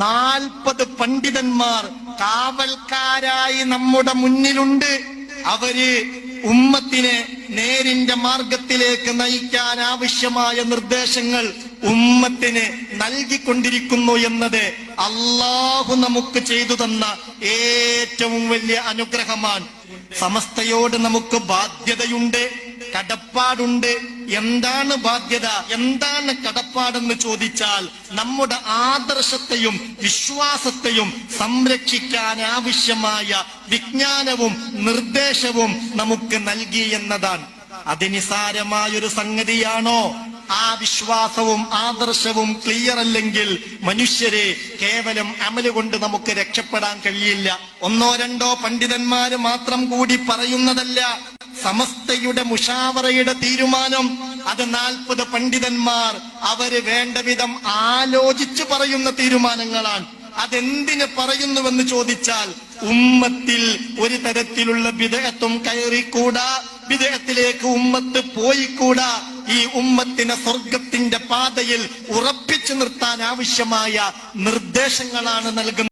നാൽപ്പത് പണ്ഡിതന്മാർ കാവൽക്കാരായി നമ്മുടെ മുന്നിലുണ്ട്. അവർ ഉമ്മത്തിനെ നേരിന്റെ മാർഗത്തിലേക്ക് നയിക്കാൻ ആവശ്യമായ നിർദ്ദേശങ്ങൾ ഉമ്മത്തിന് നൽകിക്കൊണ്ടിരിക്കുന്നു എന്നത് അള്ളാഹു നമുക്ക് ചെയ്തു തന്ന ഏറ്റവും വലിയ അനുഗ്രഹമാണ്. സമസ്തയോട് നമുക്ക് ബാധ്യതയുണ്ട് കടപ്പാടുണ്ട്. എന്താണ് ബാധ്യത? എന്താണ് കടപ്പാടെന്ന് ചോദിച്ചാൽ നമ്മുടെ ആദർശത്തെയും വിശ്വാസത്തെയും സംരക്ഷിക്കാൻ ആവശ്യമായ വിജ്ഞാനവും നിർദ്ദേശവും നമുക്ക് നൽകി എന്നതാണ്. അതിനിസാരമായൊരു സംഗതിയാണോ? ആ വിശ്വാസവും ആദർശവും ക്ലിയർ അല്ലെങ്കിൽ മനുഷ്യരെ കേവലം അമൽ കൊണ്ട് നമുക്ക് രക്ഷപ്പെടാൻ കഴിയില്ല. ഒന്നോ രണ്ടോ പണ്ഡിതന്മാര് മാത്രം കൂടി പറയുന്നതല്ല സമസ്തയുടെ മുഷാവറയുടെ തീരുമാനം അത് നാൽപ്പത് പണ്ഡിതന്മാർ അവർ വേണ്ട വിധം ആലോചിച്ചു പറയുന്ന തീരുമാനങ്ങളാണ്. അതെന്തിന് പറയുന്നുവെന്ന് ചോദിച്ചാൽ ഉമ്മത്തിൽ ഒരു തരത്തിലുള്ള വിദേഹത്വം കയറിക്കൂടാ വിദേഹത്തിലേക്ക് ഉമ്മത്ത് പോയിക്കൂടാ. ഈ ഉമ്മത്തിനെ സ്വർഗത്തിന്റെ പാതയിൽ ഉറപ്പിച്ചു നിർത്താൻ ആവശ്യമായ നിർദ്ദേശങ്ങളാണ് നൽകുന്നത്.